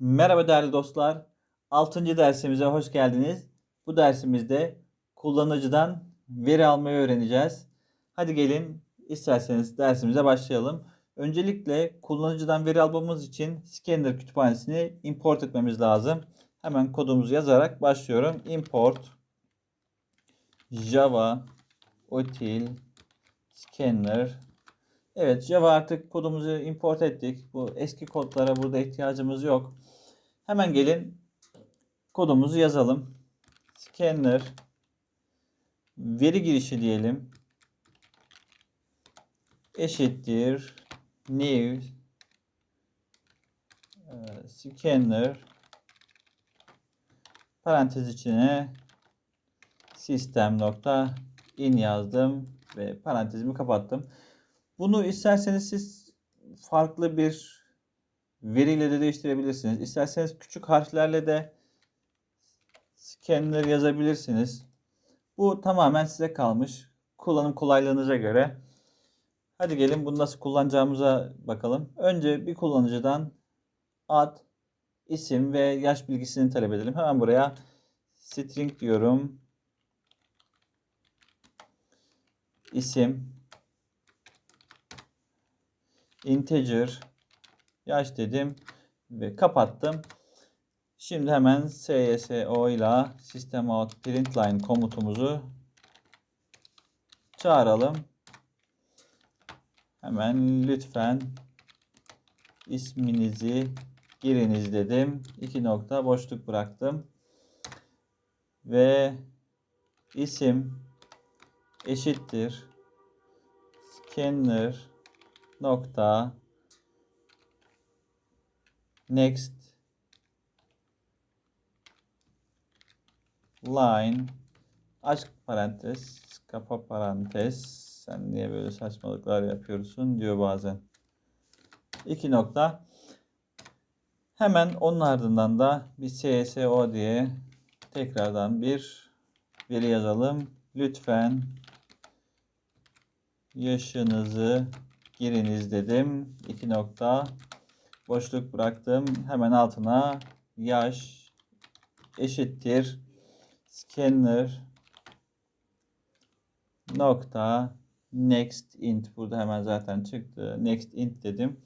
Merhaba değerli dostlar. 6. dersimize hoş geldiniz. Bu dersimizde kullanıcıdan veri almayı öğreneceğiz. Hadi gelin isterseniz dersimize başlayalım. Öncelikle kullanıcıdan veri almamız için Scanner kütüphanesini import etmemiz lazım. Hemen kodumuzu yazarak başlıyorum. Import Java util scanner Evet Java artık kodumuzu import ettik. Bu eski kodlara burada ihtiyacımız yok. Hemen gelin kodumuzu yazalım. Scanner veri girişi diyelim. Eşittir new e, scanner parantez içine sistem nokta in yazdım ve parantezimi kapattım. Bunu isterseniz siz farklı bir veriyle de değiştirebilirsiniz. İsterseniz küçük harflerle de scanner yazabilirsiniz. Bu tamamen size kalmış. Kullanım kolaylığınıza göre. Hadi gelin bunu nasıl kullanacağımıza bakalım. Önce bir kullanıcıdan ad, isim ve yaş bilgisini talep edelim. Hemen buraya string diyorum. İsim, integer yaş dedim ve kapattım. Şimdi hemen CSO ile system out println komutumuzu çağıralım. Hemen lütfen isminizi giriniz dedim. İki nokta boşluk bıraktım. Ve isim eşittir scanner nokta next line aç parantez kapa parantez sen niye böyle saçmalıklar yapıyorsun diyor bazen. İki nokta. Hemen onun ardından da bir CSO diye tekrardan bir veri yazalım. Lütfen yaşınızı giriniz dedim. İki nokta. Boşluk bıraktım. Hemen altına yaş eşittir scanner nokta next int burada hemen zaten çıktı. Next int dedim.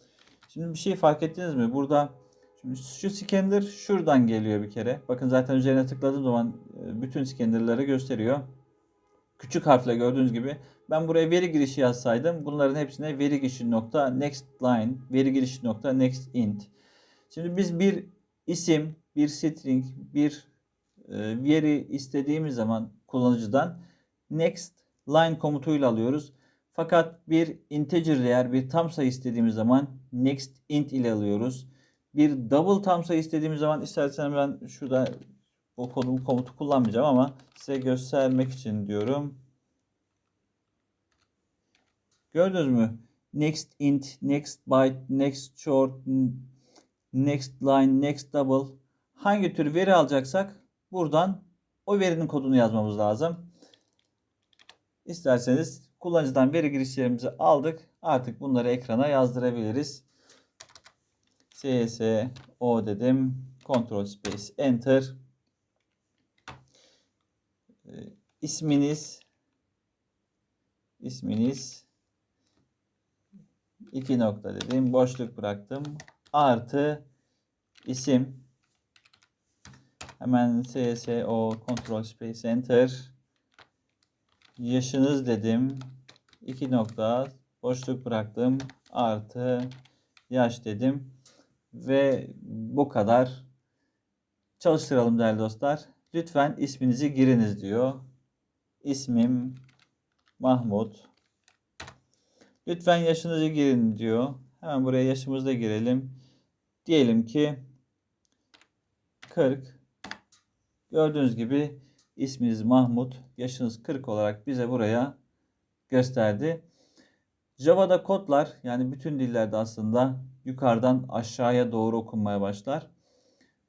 Şimdi bir şey fark ettiniz mi? Burada şimdi şu scanner şuradan geliyor bir kere. Bakın zaten üzerine tıkladığım zaman e, bütün scannerları gösteriyor. Küçük harfle gördüğünüz gibi ben buraya veri girişi yazsaydım bunların hepsine veri girişi nokta next line, veri girişi nokta next int. Şimdi biz bir isim, bir string, bir e, veri istediğimiz zaman kullanıcıdan next line komutuyla alıyoruz. Fakat bir integer değer, bir tam sayı istediğimiz zaman next int ile alıyoruz. Bir double tam sayı istediğimiz zaman istersen ben şurada o komutu kullanmayacağım ama size göstermek için diyorum. Gördünüz mü? Next int, next byte, next short, next line, next double. Hangi tür veri alacaksak buradan o verinin kodunu yazmamız lazım. İsterseniz kullanıcıdan veri girişlerimizi aldık. Artık bunları ekrana yazdırabiliriz. CSO dedim. Ctrl Space Enter. Ee, isminiz isminiz iki nokta dedim. Boşluk bıraktım. Artı isim. Hemen CSO Control Space Enter. Yaşınız dedim. iki nokta boşluk bıraktım. Artı yaş dedim. Ve bu kadar. Çalıştıralım değerli dostlar. Lütfen isminizi giriniz diyor. İsmim Mahmut. Lütfen yaşınızı girin diyor. Hemen buraya yaşımızı da girelim. Diyelim ki 40. Gördüğünüz gibi isminiz Mahmut. Yaşınız 40 olarak bize buraya gösterdi. Java'da kodlar yani bütün dillerde aslında yukarıdan aşağıya doğru okunmaya başlar.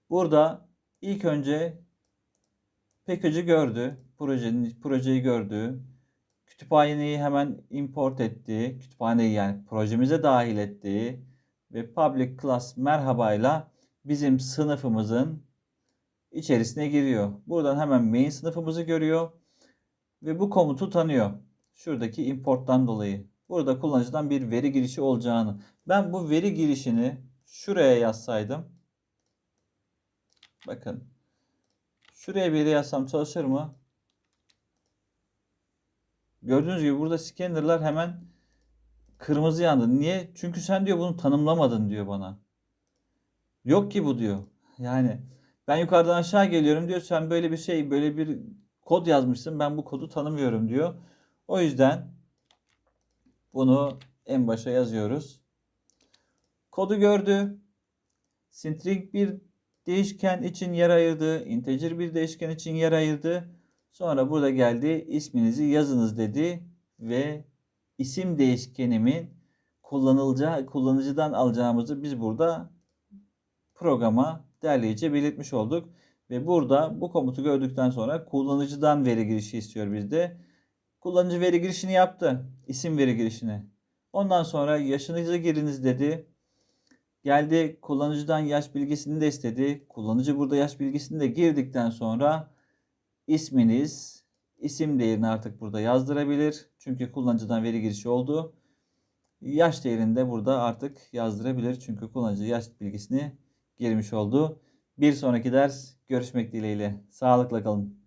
Burada ilk önce package'ı gördü. Projenin, projeyi gördü. Kütüphaneyi hemen import etti. Kütüphaneyi yani projemize dahil etti. Ve public class merhabayla bizim sınıfımızın içerisine giriyor. Buradan hemen main sınıfımızı görüyor ve bu komutu tanıyor. Şuradaki importtan dolayı. Burada kullanıcıdan bir veri girişi olacağını. Ben bu veri girişini şuraya yazsaydım. Bakın. Şuraya bir yere yazsam çalışır mı? Gördüğünüz gibi burada scanner'lar hemen kırmızı yandı. Niye? Çünkü sen diyor bunu tanımlamadın diyor bana. Yok ki bu diyor. Yani ben yukarıdan aşağı geliyorum diyor. Sen böyle bir şey, böyle bir kod yazmışsın. Ben bu kodu tanımıyorum diyor. O yüzden bunu en başa yazıyoruz. Kodu gördü. String bir değişken için yer ayırdı. Integer bir değişken için yer ayırdı. Sonra burada geldi. isminizi yazınız dedi ve isim değişkenimin kullanılacağı kullanıcıdan alacağımızı biz burada programa derleyici belirtmiş olduk. Ve burada bu komutu gördükten sonra kullanıcıdan veri girişi istiyor bizde. Kullanıcı veri girişini yaptı. isim veri girişini. Ondan sonra yaşınızı giriniz dedi. Geldi kullanıcıdan yaş bilgisini de istedi. Kullanıcı burada yaş bilgisini de girdikten sonra isminiz, isim değerini artık burada yazdırabilir. Çünkü kullanıcıdan veri girişi oldu. Yaş değerini de burada artık yazdırabilir. Çünkü kullanıcı yaş bilgisini girmiş oldu. Bir sonraki ders görüşmek dileğiyle. Sağlıkla kalın.